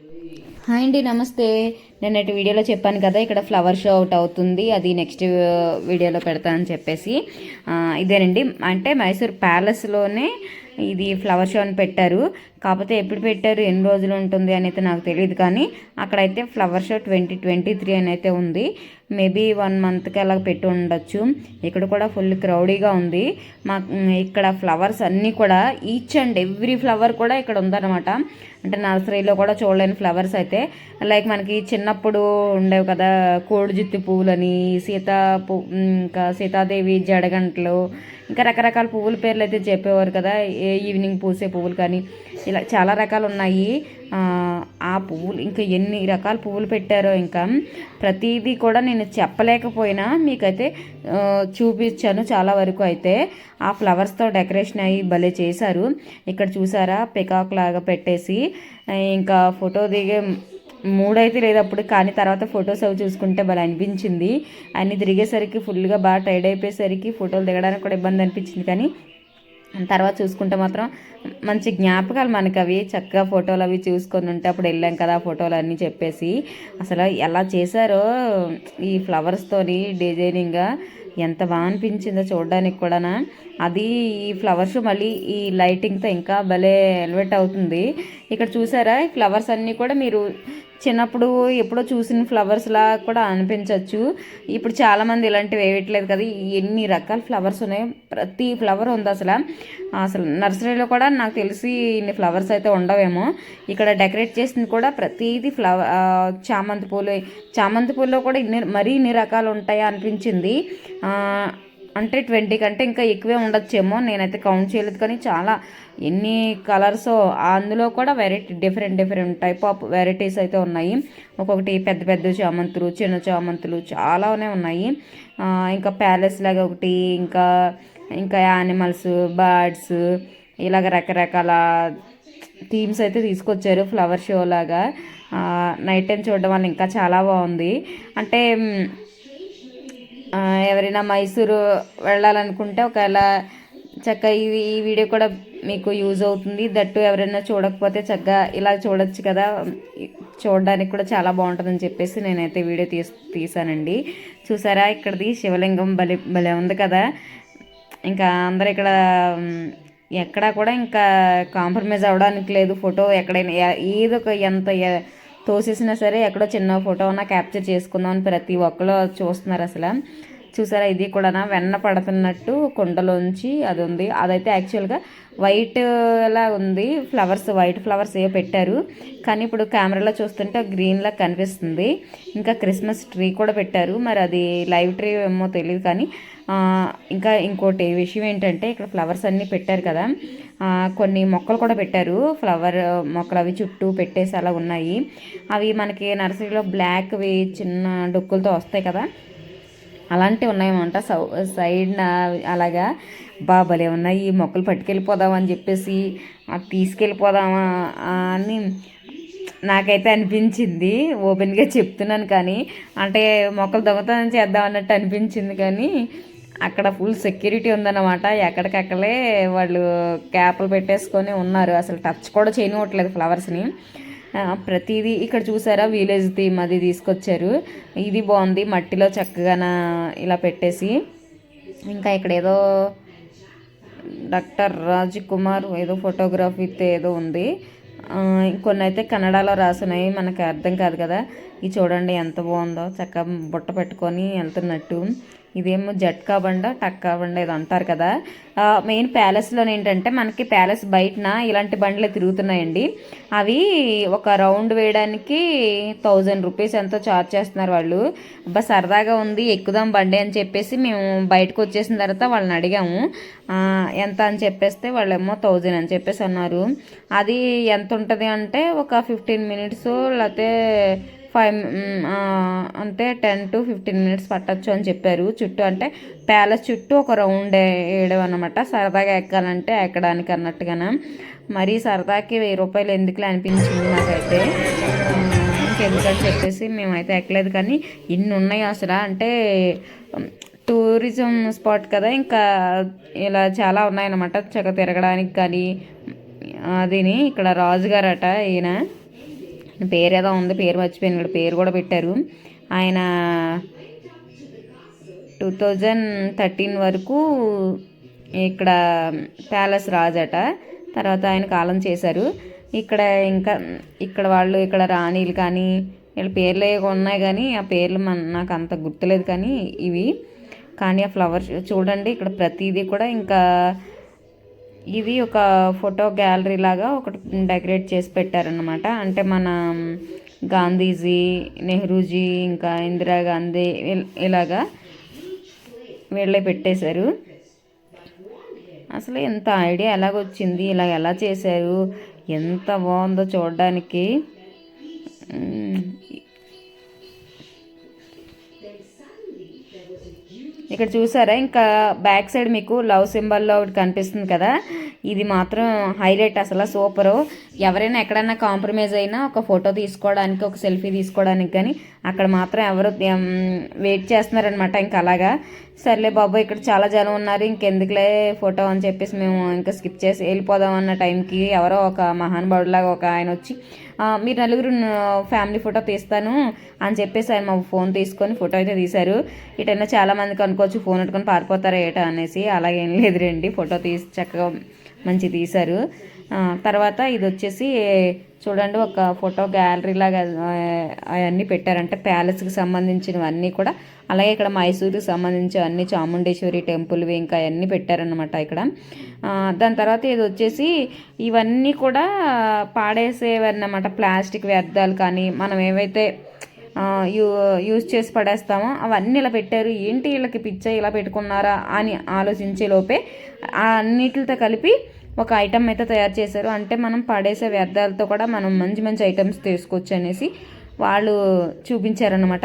Hi అండి నమస్తే. నిన్నటి వీడియోలో చెప్పాను కదా ఇక్కడ ఫ్లవర్ షో అవుట్ అవుతుంది. అది నెక్స్ట్ uh, వీడియోలో పెడతానని చెప్పేసి. ఇదేనండి. అంటే మైసూర్ ప్యాలెస్లోనే ఇది ఫ్లవర్ షో అని పెట్టారు. కాకపోతే ఎప్పుడు పెట్టారు? ఎన్ని రోజులు ఉంటుంది అని అయితే నాకు తెలియదు కానీ అక్కడైతే flower show twenty twenty three అని అయితే ఉంది. మేబీ వన్ మంత్కి అలా పెట్టి ఉండొచ్చు. ఇక్కడ కూడా ఫుల్ క్రౌడీగా ఉంది. మా ఇక్కడ ఫ్లవర్స్ అన్నీ కూడా ఈచ్ అండ్ ఎవ్రీ ఫ్లవర్ కూడా ఇక్కడ ఉందన్నమాట. అంటే నర్సరీలో కూడా చూడలేని ఫ్లవర్స్ అయితే. లైక్ మనకి చిన్నప్పుడు ఉండేవి కదా కోడిజుత్తి పువ్వులని సీతా పువ్వు ఇంకా సీతాదేవి జడగంటలు ఇంకా రకరకాల పువ్వుల పేర్లు అయితే చెప్పేవారు కదా. ఏ ఈవినింగ్ పూసే పువ్వులు కానీ ఇలా చాలా రకాలు ఉన్నాయి. ఆ, పువ్వులు ఇంకా ఎన్ని రకాల పువ్వులు పెట్టారో ఇంకా ప్రతిదీ కూడా నేను చెప్పలేకపోయినా. మీకైతే చూపించాను చాలా వరకు అయితే. ఆ ఫ్లవర్స్తో డెకరేషన్ అయ్యి భలే చేశారు. ఇక్కడ చూసారా పికాక్ లాగా పెట్టేసి ఇంకా ఫోటో దిగే మూడైతే లేదు అప్పుడు కానీ తర్వాత ఫొటోస్ అవి చూసుకుంటే భలే అనిపించింది. అన్ని తిరిగేసరికి ఫుల్గా బాగా టైర్డ్ అయిపోయేసరికి ఫోటోలు దిగడానికి కూడా ఇబ్బంది అనిపించింది. కానీ తర్వాత చూసుకుంటే మాత్రం మంచి జ్ఞాపకాలు మనకి అవి. చక్కగా ఫోటోలు అవి చూసుకొని ఉంటే అప్పుడు వెళ్ళాం కదా ఫోటోలు అన్నీ చెప్పేసి. అసలు ఎలా చేశారో ఈ ఫ్లవర్స్తోని డిజైనింగ్గా ఎంత బాగా అనిపించిందో చూడడానికి కూడా అది ఈ ఫ్లవర్స్ మళ్ళీ ఈ లైటింగ్తో ఇంకా భలే ఎలివేట్ అవుతుంది. ఇక్కడ చూసారా ఈ ఫ్లవర్స్ అన్నీ కూడా మీరు చిన్నప్పుడు ఎప్పుడో చూసిన ఫ్లవర్స్ లా కూడా అనిపించవచ్చు ఇప్పుడు చాలామంది ఇలాంటివి వేయట్లేదు కదా ఎన్ని రకాల ఫ్లవర్స్ ఉన్నాయి ప్రతి ఫ్లవర్ ఉంది అసలు. అసలు నర్సరీలో కూడా నాకు తెలిసి ఇన్ని ఫ్లవర్స్ అయితే ఉండవేమో. ఇక్కడ డెకరేట్ చేసింది కూడా ప్రతిదీ ఫ్లవర్ చామంతి పూలు. చామంతి పూల్లో కూడా ఇన్ని మరీ ఇన్ని రకాలు ఉంటాయా అనిపించింది. అంటే ట్వంటీ కంటే ఇంకా ఎక్కువే ఉండొచ్చేమో నేనైతే కౌంట్ చేయలేదు. కానీ చాలా ఎన్ని కలర్స్ అందులో కూడా variety different different type of varieties అయితే ఉన్నాయి. ఒక్కొక్కటి పెద్ద పెద్ద చామంతులు చిన్న చామంతులు చాలానే ఉన్నాయి. ఇంకా ప్యాలెస్ లాగా ఒకటి ఇంకా ఇంకా యానిమల్స్ బర్డ్స్ ఇలాగ రకరకాల థీమ్స్ అయితే తీసుకొచ్చారు ఫ్లవర్ షో లాగా. నైట్ టైం చూడడం వల్ల ఇంకా చాలా బాగుంది. అంటే ఎవరైనా మైసూరు వెళ్ళాలనుకుంటే ఒకవేళ చక్కగా ఇది ఈ వీడియో కూడా మీకు యూజ్ అవుతుంది. దట్టు ఎవరైనా చూడకపోతే చక్కగా ఇలా చూడొచ్చు కదా. చూడడానికి కూడా చాలా బాగుంటుందని చెప్పేసి నేనైతే వీడియో తీస్ తీసానండి చూసారా? ఇక్కడది శివలింగం భలే భలే ఉంది కదా. ఇంకా అందరూ ఇక్కడ ఎక్కడా కూడా ఇంకా కాంప్రమైజ్ అవ్వడానికి లేదు. ఫోటో ఎక్కడైనా ఏదో ఒక ఎంత తోసేసినా సరే ఎక్కడో చిన్న ఫోటో ఉన్నా క్యాప్చర్ చేసుకుందాం అని ప్రతి ఒక్కరు చూస్తున్నారు అసలు. చూసారా? ఇది కూడా వెన్న పడుతున్నట్టు కుండలోంచి అది ఉంది. అదైతే యాక్చువల్గా వైట్ లా ఉంది ఫ్లవర్స్ వైట్ ఫ్లవర్స్ ఏ పెట్టారు. కానీ ఇప్పుడు కెమెరాలో చూస్తుంటే గ్రీన్లా కనిపిస్తుంది. ఇంకా క్రిస్మస్ ట్రీ కూడా పెట్టారు. మరి అది లైవ్ ట్రీ ఏమో తెలియదు కానీ ఇంకా ఇంకోటి విషయం ఏంటంటే ఇక్కడ ఫ్లవర్స్ అన్నీ పెట్టారు కదా. కొన్ని మొక్కలు కూడా పెట్టారు. ఫ్లవర్ మొక్కలు అవి చుట్టూ పెట్టేసి అలా ఉన్నాయి. అవి మనకి నర్సరీలో బ్లాక్వి చిన్న డొక్కులతో వస్తాయి కదా. అలాంటివి ఉన్నాయన్నమాట సౌ సైడ్న అలాగా బాబలే ఉన్నాయి ఈ మొక్కలు పట్టుకెళ్ళిపోదామని చెప్పేసి తీసుకెళ్ళిపోదామా అని నాకైతే అనిపించింది. ఓపెన్గా చెప్తున్నాను కానీ అంటే మొక్కలు దొంగతనం చేద్దాం అన్నట్టు అనిపించింది కానీ అక్కడ ఫుల్ సెక్యూరిటీ ఉందన్నమాట. ఎక్కడికక్కడే వాళ్ళు క్యాప్లు పెట్టేసుకొని ఉన్నారు. అసలు టచ్ కూడా చేయనివ్వట్లేదు ఫ్లవర్స్ని. ప్రతిదీ ఇక్కడ చూసారా విలేజ్ థీమ్ అది తీసుకొచ్చారు. ఇది బాగుంది మట్టిలో చక్కగా ఇలా పెట్టేసి. ఇంకా ఇక్కడ ఏదో డాక్టర్ రాజ్ కుమార్ ఏదో ఫోటోగ్రఫీతో ఏదో ఉంది. కొన్ని అయితే కన్నడలో రాసున్నాయి. మనకి అర్థం కాదు కదా. ఇది చూడండి ఎంత బాగుందో. చక్కగా బుట్ట పెట్టుకొని వెళ్తున్నట్టు. ఇదేమో జట్కా బండ టక్కా బండ ఇది అంటారు కదా. మెయిన్ ప్యాలెస్లో ఏంటంటే మనకి ప్యాలెస్ బయటన ఇలాంటి బండ్లు తిరుగుతున్నాయండి. అవి ఒక రౌండ్ వేయడానికి థౌజండ్ రూపీస్ ఎంతో ఛార్జ్ చేస్తున్నారు వాళ్ళు. అబ్బా సరదాగా ఉంది ఎక్కుదాం బండి అని చెప్పేసి మేము బయటకు వచ్చేసిన తర్వాత వాళ్ళని అడిగాము. ఎంత అని చెప్పేస్తే వాళ్ళేమో థౌజండ్ అని చెప్పేసి అన్నారు. అది ఎంత ఉంటుంది అంటే ఒక ఫిఫ్టీన్ మినిట్స్ లేకపోతే ఫైవ్ అంటే టెన్ టు ఫిఫ్టీన్ మినిట్స్ పట్టచ్చు అని చెప్పారు. చుట్టూ అంటే ప్యాలెస్ చుట్టూ ఒక రౌండ్ వేయడం అనమాట సరదాగా ఎక్కాలంటే ఎక్కడానికి అన్నట్టుగాన. మరీ సరదాకి వెయ్యి రూపాయలు ఎందుకులే అనిపించింది నాకైతే. ఇంకెందుకని చెప్పేసి మేమైతే ఎక్కలేదు. కానీ ఇన్ని ఉన్నాయి అసలు. అంటే టూరిజం స్పాట్ కదా. ఇంకా ఇలా చాలా ఉన్నాయన్నమాట. చక్కగా తిరగడానికి కానీ అదిని ఇక్కడ రాజుగారట ఈయన. పేరు ఏదో ఉంది పేరు మర్చిపోయాను ఇక్కడ పేరు కూడా పెట్టారు. ఆయన టూ థౌజండ్ థర్టీన్ వరకు ఇక్కడ ప్యాలెస్ రాజట. తర్వాత ఆయన కాలం చేశారు. ఇక్కడ ఇంకా ఇక్కడ వాళ్ళు ఇక్కడ రాణీలు కానీ వీళ్ళ పేర్లు ఉన్నాయి కానీ ఆ పేర్లు మన నాకు అంత గుర్తులేదు కానీ ఇవి. కానీ ఆ ఫ్లవర్స్ చూడండి ఇక్కడ ప్రతిదీ కూడా ఇంకా ఇది ఒక ఫోటో గ్యాలరీ లాగా ఒకటి డెకరేట్ చేసి పెట్టారనమాట అంటే మన గాంధీజీ నెహ్రూజీ ఇంకా ఇందిరాగాంధీ ఇలాగా వీళ్ళే పెట్టేశారు. అసలు ఎంత ఐడియా ఎలాగొచ్చింది ఇలా ఎలా చేశారు ఎంత బాగుందో చూడడానికి. ఇక్కడ చూసారా? ఇంకా బ్యాక్ సైడ్ మీకు లవ్ సింబల్లో ఒకటి కనిపిస్తుంది కదా? ఇది మాత్రం హైలైట్ అసలు సూపరు. ఎవరైనా ఎక్కడన్నా కాంప్రమైజ్ అయినా ఒక ఫోటో తీసుకోవడానికి ఒక సెల్ఫీ తీసుకోవడానికి కానీ అక్కడ మాత్రం ఎవరు వెయిట్ చేస్తున్నారనమాట ఇంకా అలాగా. సర్లే బాబు ఇక్కడ చాలా జనం ఉన్నారు ఇంకెందుకులే ఫోటో అని చెప్పేసి మేము ఇంకా స్కిప్ చేసి వెళ్ళిపోదాం అన్న టైంకి ఎవరో ఒక మహానుభావుడిలాగా ఒక ఆయన వచ్చి మీరు నలుగురు ఫ్యామిలీ ఫోటో తీస్తాను అని చెప్పేసి ఆయన మా ఫోన్ తీసుకొని ఫోటో అయితే తీశారు. ఇటైనా చాలా మంది అనుకోవచ్చు ఫోన్ పెట్టుకొని పారిపోతారా ఏటా అనేసి అలాగేం లేదు రండి ఫోటో తీసి చక్కగా మంచి తీశారు. తర్వాత ఇది వచ్చేసి చూడండి ఒక ఫోటో గ్యాలరీ లాగా అవన్నీ పెట్టారంటే ప్యాలెస్కి సంబంధించినవన్నీ కూడా అలాగే ఇక్కడ మైసూరుకి సంబంధించి అన్ని చాముండేశ్వరి టెంపుల్వి ఇంకా అవన్నీ పెట్టారనమాట ఇక్కడ దాని తర్వాత ఇది వచ్చేసి ఇవన్నీ కూడా పాడేసేవన్నమాట ప్లాస్టిక్ వ్యర్థాలు కానీ మనం ఏవైతే యూ యూజ్ చేసి పడేస్తామో అవన్నీ ఇలా పెట్టారు. ఏంటి వీళ్ళకి పిచ్చ ఇలా పెట్టుకున్నారా అని ఆలోచించే లోపే అన్నిటితో కలిపి ఒక ఐటమ్ అయితే తయారు చేశారు. అంటే మనం పడేసే వ్యర్థాలతో కూడా మనం మంచి మంచి ఐటమ్స్ తీసుకోవచ్చు అనేసి వాళ్ళు చూపించారనమాట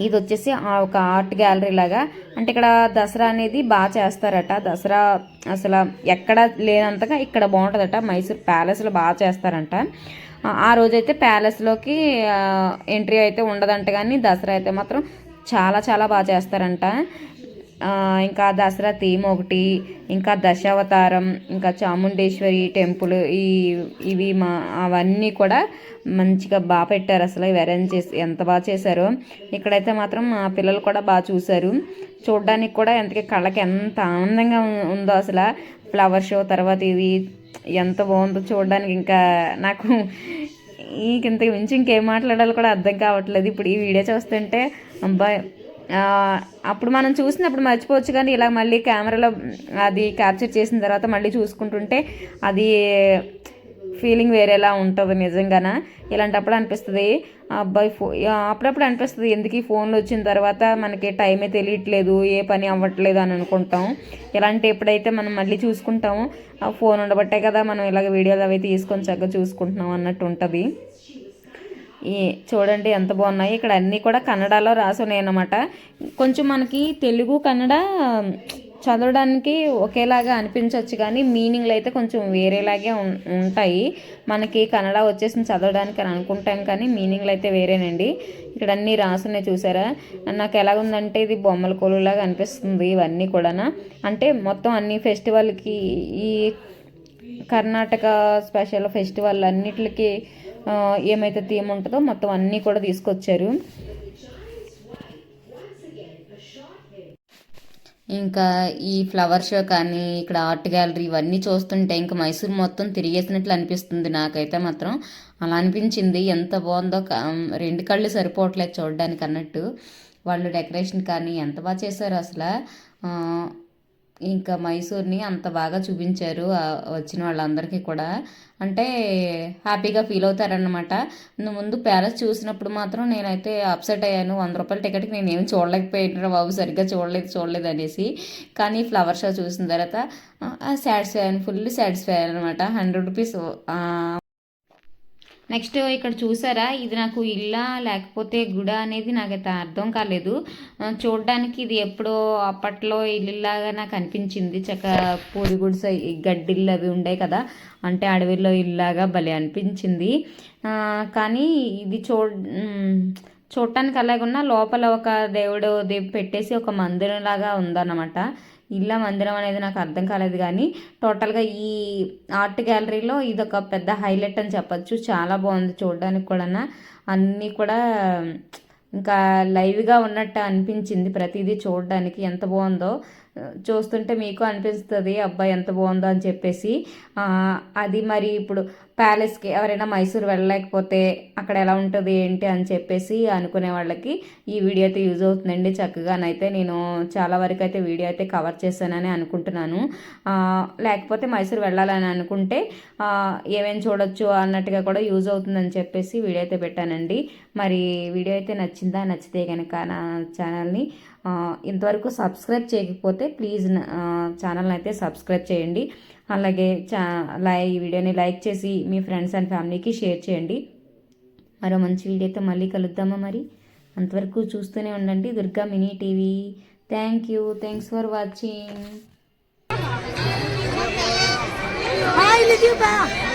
ఇది వచ్చేసి ఒక ఆర్ట్ గ్యాలరీ లాగా. అంటే ఇక్కడ దసరా అనేది బాగా చేస్తారట. దసరా అసలు ఎక్కడ లేనంతగా ఇక్కడ బాగుంటుందట. మైసూర్ ప్యాలెస్లో బాగా చేస్తారంట. ఆ- రోజైతే ప్యాలెస్లోకి ఎంట్రీ అయితే ఉండదంట. కానీ దసరా అయితే మాత్రం చాలా చాలా బాగా చేస్తారంట. ఇంకా దసరా థీమ్ ఒకటి ఇంకా దశావతారం ఇంకా చాముండేశ్వరి టెంపుల్ ఈ ఇవి మా అవన్నీ కూడా మంచిగా బాగా పెట్టారు అసలు. ఇవి అరేంజ్ చేసి ఎంత బాగా చేశారో. ఇక్కడైతే మాత్రం మా పిల్లలు కూడా బాగా చూశారు. చూడడానికి కూడా ఎంతకీ కళ్ళకి ఎంత ఆనందంగా ఉందో అసలు. ఫ్లవర్ షో తర్వాత ఇది ఎంత బాగుందో చూడడానికి ఇంకా నాకు ఇంత మించి ఇంకేం మాట్లాడాలో కూడా అర్థం కావట్లేదు. ఇప్పుడు ఈ వీడియో చూస్తుంటే అబ్బాయి అప్పుడు మనం చూసినప్పుడు మర్చిపోవచ్చు కానీ ఇలా మళ్ళీ కెమెరాలో అది క్యాప్చర్ చేసిన తర్వాత మళ్ళీ చూసుకుంటుంటే అది ఫీలింగ్ వేరేలా ఉంటుంది నిజంగాన? ఇలాంటప్పుడు అనిపిస్తుంది అబ్బాయి ఫో అప్పుడప్పుడు అనిపిస్తుంది ఎందుకు ఈ ఫోన్లు వచ్చిన తర్వాత మనకి టైమే తెలియట్లేదు ఏ పని అవ్వట్లేదు అని అనుకుంటాం. ఇలాంటి ఎప్పుడైతే మనం మళ్ళీ చూసుకుంటామో ఆ ఫోన్ ఉండబట్టే కదా మనం ఇలాగ వీడియోలు అవి తీసుకొని చక్కగా చూసుకుంటున్నాం అన్నట్టు ఉంటుంది. ఈ చూడండి ఎంత బాగున్నాయి. ఇక్కడ అన్నీ కూడా కన్నడలో రాసున్నాయి అన్నమాట. కొంచెం మనకి తెలుగు కన్నడ చదవడానికి ఒకేలాగా అనిపించవచ్చు కానీ మీనింగ్లు అయితే కొంచెం వేరేలాగే ఉం- ఉంటాయి. మనకి కన్నడ వచ్చేసి చదవడానికి అని అనుకుంటాం కానీ మీనింగ్లు అయితే వేరేనండి. ఇక్కడ అన్నీ రాసున్నాయి చూసారా? నాకు ఎలాగుందంటే ఇది బొమ్మల కొలులాగా అనిపిస్తుంది ఇవన్నీ కూడా అంటే మొత్తం అన్ని ఫెస్టివల్కి ఈ కర్ణాటక స్పెషల్ ఫెస్టివల్ అన్నిటికి ఏమైతే థీమ్ ఉంటుందో మొత్తం అన్నీ కూడా తీసుకొచ్చారు. ఇంకా ఈ ఫ్లవర్ షో కానీ ఇక్కడ ఆర్ట్ గ్యాలరీ ఇవన్నీ చూస్తుంటే ఇంకా మైసూర్ మొత్తం తిరిగేసినట్లు అనిపిస్తుంది నాకైతే మాత్రం. అలా అనిపించింది. ఎంత బాగుందో రెండు కళ్ళు సరిపోవట్లేదు చూడడానికి అన్నట్టు. వాళ్ళు డెకరేషన్ కానీ ఎంత బాగా చేశారు అసలు. ఇంకా మైసూర్ని అంత బాగా చూపించారు వచ్చిన వాళ్ళందరికీ కూడా. అంటే హ్యాపీగా ఫీల్ అవుతారనమాట ముందు ప్యాలెస్ చూసినప్పుడు మాత్రం నేనైతే అప్సెట్ అయ్యాను. వంద రూపాయల టికెట్కి నేను ఏం చూడలేకపోయినా బాబు సరిగ్గా చూడలేదు చూడలేదు అనేసి. కానీ ఫ్లవర్ షో చూసిన తర్వాత సాటిస్ఫై ఫుల్ సాటిస్ఫై అనమాట హండ్రెడ్ రూపీస్ నెక్స్ట్ ఇక్కడ చూసారా? ఇది నాకు ఇల్లా లేకపోతే గుడ అనేది నాకైతే అర్థం కాలేదు. చూడడానికి ఇది ఎప్పుడో అప్పట్లో ఇల్లులాగా నాకు అనిపించింది. చక్క పూరి గుడిసె గడ్డిళ్ళు అవి ఉండే కదా? అంటే అడవిలో ఇల్లాగా భలే అనిపించింది. కానీ ఇది చూ చూడటానికి చూడటానికి అలాగున్నా లోపల ఒక దేవుడు ది పెట్టేసి ఒక మందిరం లాగా ఉందన్నమాట. ఇల్లా మందిరం అనేది నాకు అర్థం కాలేదు కానీ టోటల్గా ఈ ఆర్ట్ గ్యాలరీలో ఇది ఒక పెద్ద హైలైట్ అని చెప్పొచ్చు. చాలా బాగుంది చూడడానికి కూడా అన్నీ కూడా ఇంకా లైవ్గా ఉన్నట్టు అనిపించింది ప్రతిదీ చూడడానికి. ఎంత బాగుందో. చూస్తుంటే మీకు అనిపిస్తుంది అబ్బాయి ఎంత బాగుందో అని చెప్పేసి. అది మరి ఇప్పుడు ప్యాలెస్కి ఎవరైనా మైసూర్ వెళ్ళలేకపోతే అక్కడ ఎలా ఉంటుంది ఏంటి అని చెప్పేసి అనుకునే వాళ్ళకి ఈ వీడియో అయితే యూజ్ అవుతుందండి చక్కగానైతే నేను చాలా వరకు అయితే వీడియో అయితే కవర్ చేశానని అనుకుంటున్నాను. లేకపోతే మైసూర్ వెళ్ళాలని అనుకుంటే ఏమేమి చూడొచ్చు అన్నట్టుగా కూడా యూజ్ అవుతుందని చెప్పేసి వీడియో అయితే పెట్టానండి. మరి వీడియో అయితే నచ్చిందా? నచ్చితే కనుక నా ఛానల్ని ఇంతవరకు సబ్స్క్రైబ్ చేయకపోతే ప్లీజ్ ఛానల్ని అయితే సబ్స్క్రైబ్ చేయండి. అలాగే చా లై ఈ వీడియోని లైక్ చేసి మీ ఫ్రెండ్స్ అండ్ ఫ్యామిలీకి షేర్ చేయండి. మరో మంచి వీడియోతో మళ్ళీ కలుద్దామా మరి? అంతవరకు చూస్తూనే ఉండండి Durga mini TV. Thank you thanks for watching Hi, Lidia!